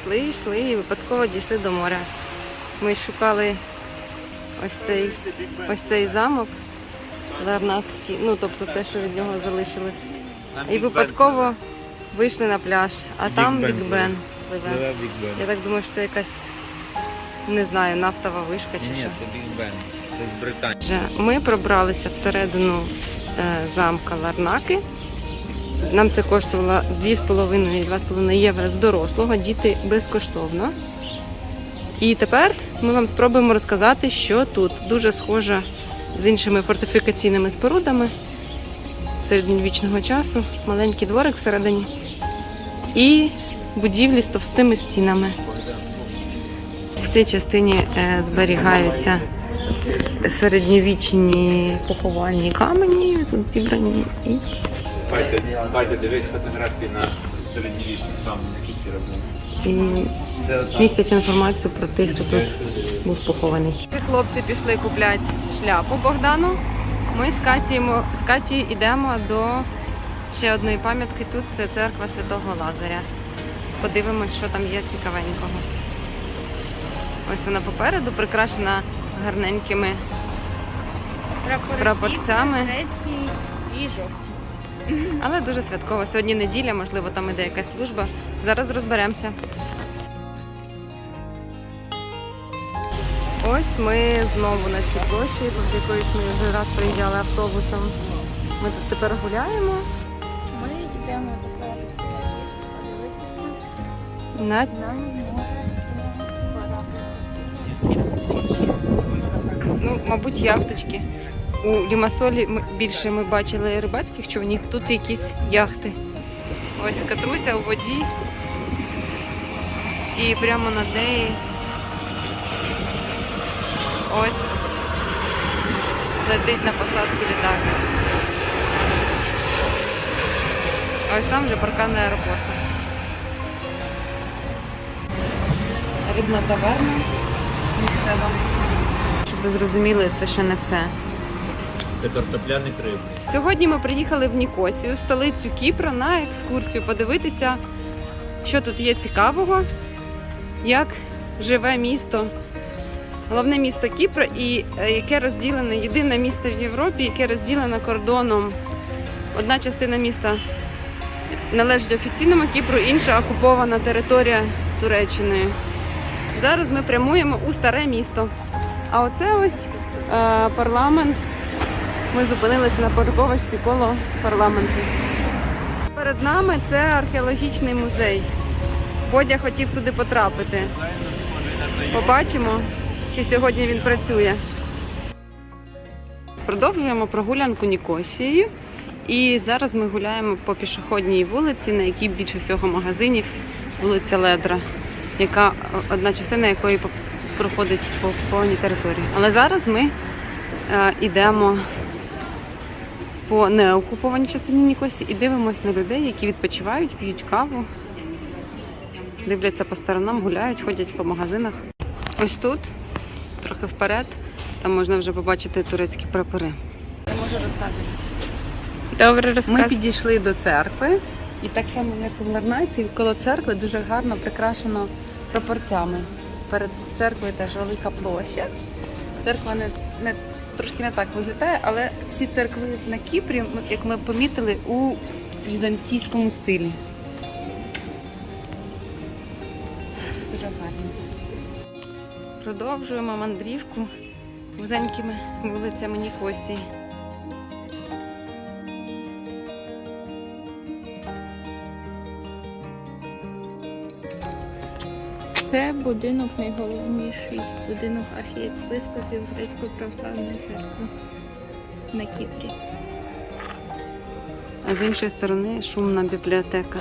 йшли, йшли і випадково дійшли до моря. Ми шукали ось цей, ось цей замок Ларнакський, ну тобто те, що від нього залишилось. І випадково вийшли на пляж, а там Бен Біг Бен пливе. Я так думаю, що це якась, не знаю, нафтова вишка чи Ні, ні, це Біг Бен. Це з Британії. Ми пробралися всередину е, замка Ларнаки. Нам це коштувало 2,5-2,5 євро з дорослого, діти безкоштовно. І тепер ми вам спробуємо розказати, що тут дуже схоже з іншими фортифікаційними спорудами середньовічного часу, маленький дворик всередині і будівлі з товстими стінами. В цій частині е, зберігаються середньовічні поховальні камені, тут зібрані Байте, байте, дивись фотографії на середньовічних там, які ці робили. і містять інформацію про тих, хто тут був похований. Хлопці пішли купляти шляпу Богдану. Ми з Катією, з Катією йдемо до ще одної пам'ятки. Тут це церква Святого Лазаря. Подивимось, що там є цікавенького. Ось вона попереду прикрашена гарненькими Прапорцями. І жовті. Але дуже святково. Сьогодні неділя, можливо, там іде якась служба. Зараз розберемося. Ось ми знову на цій площі, з якоїсь ми вже раз приїжджали автобусом. Ми тут тепер гуляємо. Ми йдемо тепер подивитися На... на Ну, мабуть, яхточки. У Лімасолі більше ми бачили рибацьких човнів, тут якісь яхти. Ось катруся у воді. І прямо над нею. Ось летить на посадку літак. Ось там вже паркан аеропорту. Рибна таверна місцева. Щоб ви зрозуміли, це ще не все. Це картопляник риби. Сьогодні ми приїхали в Нікосію, столицю Кіпра, на екскурсію подивитися, що тут є цікавого, як живе місто, головне місто Кіпра, і е, яке розділене, єдине місто в Європі, яке розділене кордоном. Одна частина міста належить офіційному Кіпру, інша окупована територія Туреччиною. Зараз ми прямуємо у старе місто. А оце ось е, парламент. Ми зупинилися на парковочці коло парламенту. Перед нами це археологічний музей. Бодя хотів туди потрапити. Побачимо, чи сьогодні він працює. Продовжуємо прогулянку Нікосією. І зараз ми гуляємо по пішохідній вулиці, на якій більше всього магазинів, вулиця Ледра, яка одна частина якої проходить по повній території. Але зараз ми е, йдемо по неокупованій частині Нікосі і дивимося на людей, які відпочивають, п'ють каву, дивляться по сторонам, гуляють, ходять по магазинах. Ось тут, трохи вперед, там можна вже побачити турецькі прапори. Я можу розказувати. Добре, Ми підійшли до церкви, і так само, як у Ларнайці, коло церкви дуже гарно прикрашено прапорцями. Перед церквою теж велика площа. Церква не, не трошки не так виглядає, але всі церкви на Кіпрі, як ми помітили, у візантійському стилі. Дуже гарно. Продовжуємо мандрівку вузенькими вулицями Нікосії. Це будинок найголовніший будинок архієпископів Грецької православної церкви на Кіпрі. А з іншої сторони шумна бібліотека.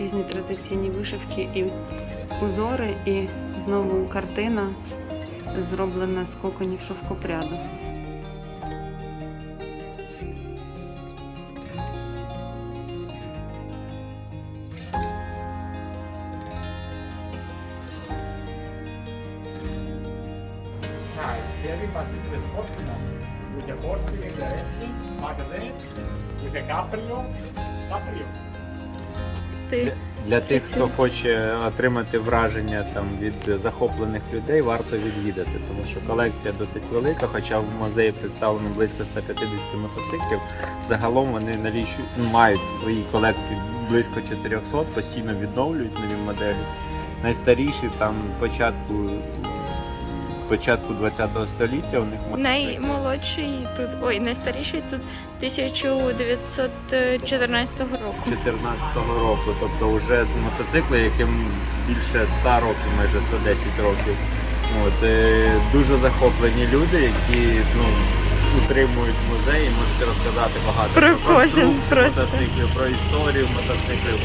Різні традиційні вишивки і узори, і знову картина зроблена з коконів шовкопряду. but it's the Sportina with the four cylinder engine, magazine, with the Caprio. Caprio. Ти Для тих, хто хоче отримати враження там від захоплених людей, варто відвідати, тому що колекція досить велика. Хоча в музеї представлено близько 150 мотоциклів. Загалом вони налічують мають в своїй колекції близько 400, постійно відновлюють нові моделі. Найстаріші там початку початку 20-го століття у них наймолодший тут, ой, найстаріший тут 1914 року. 14-го року, тобто вже мотоцикли, яким більше 100 років, майже 110 років. От, е, дуже захоплені люди, які ну, утримують музей, можете розказати багато Про кожен конструкцій просто. мотоциклів, про історію мотоциклів,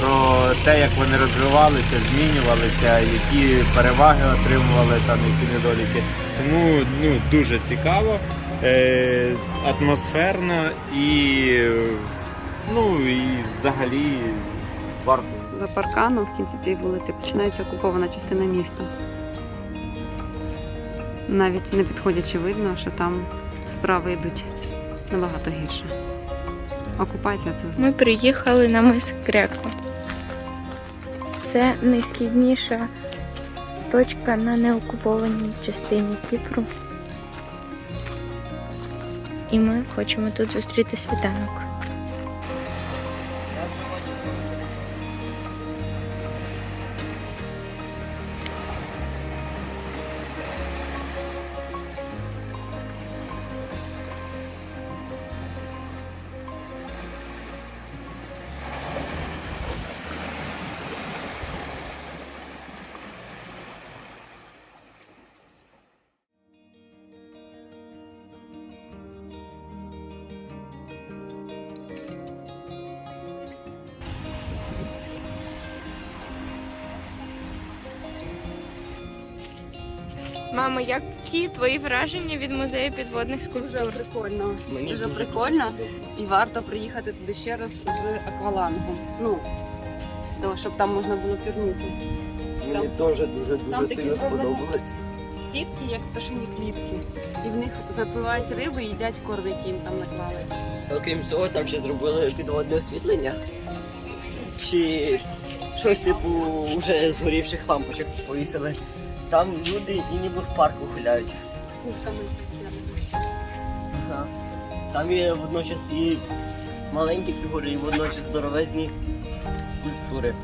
про те, як вони розвивалися, змінювалися, які переваги отримували, там які недоліки. Тому ну, дуже цікаво, е, атмосферно і, ну, і взагалі варто. За парканом в кінці цієї вулиці починається окупована частина міста. Навіть не підходячи видно, що там справи йдуть набагато гірше. Окупація це. Ми приїхали на мис Греко. Це найсхідніша точка на неокупованій частині Кіпру. І ми хочемо тут зустріти світанок. Мама, які твої враження від музею підводних Дуже скульптур? прикольно. дуже прикольно. І варто приїхати туди ще раз з аквалангом. Ну, то, щоб там можна було пірнути. Мені теж дуже Там дуже такі сильно сподобалось. Сітки, як пташині клітки. І в них запливають риби і їдять корм, який їм там наклали. Окрім цього, там ще зробили підводне освітлення. Чи щось типу вже згорівших лампочок повісили. Там люди і ніби в парку гуляють. З кульками. Ага. Там є водночас і маленькі фігури, і водночас здоровезні скульптури.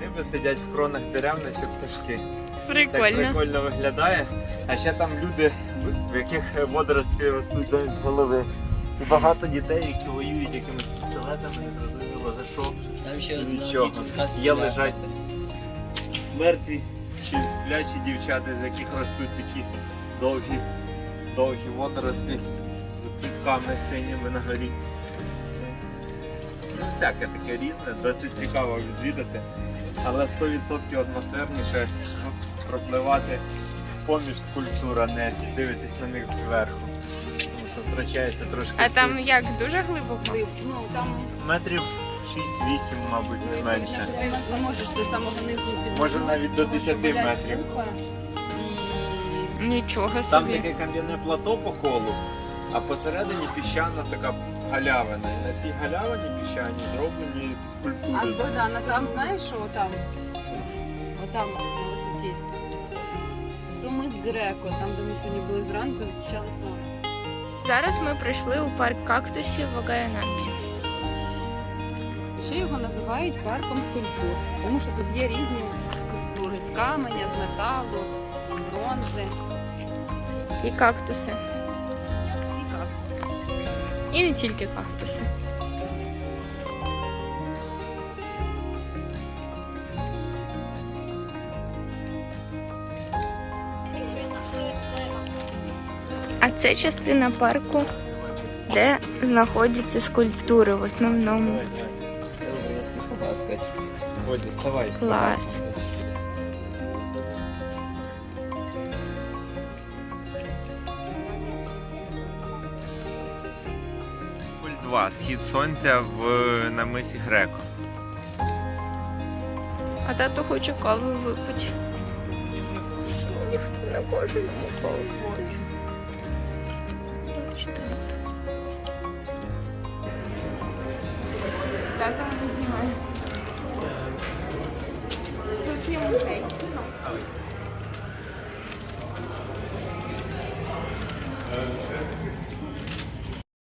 Риби сидять в кронах дерев, наче пташки. Так Прикольно. прикольно виглядає. А ще там люди, в яких водорості ростуть замість голови. І багато дітей, які воюють якимись пістолетами, не зрозуміло за що. Там ще нічого. Є лежать мертві чи сплячі дівчата, з яких ростуть такі довгі, довгі водорості з квітками синіми на горі. Ну, всяке таке різне, досить цікаво відвідати, але 100% атмосферніше ну, пропливати поміж скульптура, не дивитись на них зверху. Тому що втрачається трошки А сил. там як дуже глибоко? Ну, там метрів 6-8, мабуть, не менше. Ти не можеш до самого низу під Може, навіть до 10 метрів. Нічого Там собі. таке кам'яне плато по колу, а посередині піщана така галявина. І на цій галявині піщані зроблені А скульптури. Богдана, там знаєш, що отам? Отам на висоті. То ми з Греко, там де ми сьогодні були зранку, зустрічали сонце. Зараз ми прийшли у парк кактусів в Огаянампі. Ще його називають парком скульптур, тому що тут є різні скульптури з каменя, з металу, з бронзи І кактуси. і кактуси. І не тільки кактуси. А це частина парку, де знаходяться скульптури в основному. Ось, діставай. Клас. Два схід сонця в на мисі Греко. А тато хоче каву випити. Ніхто не хоче йому каву хоче. Тато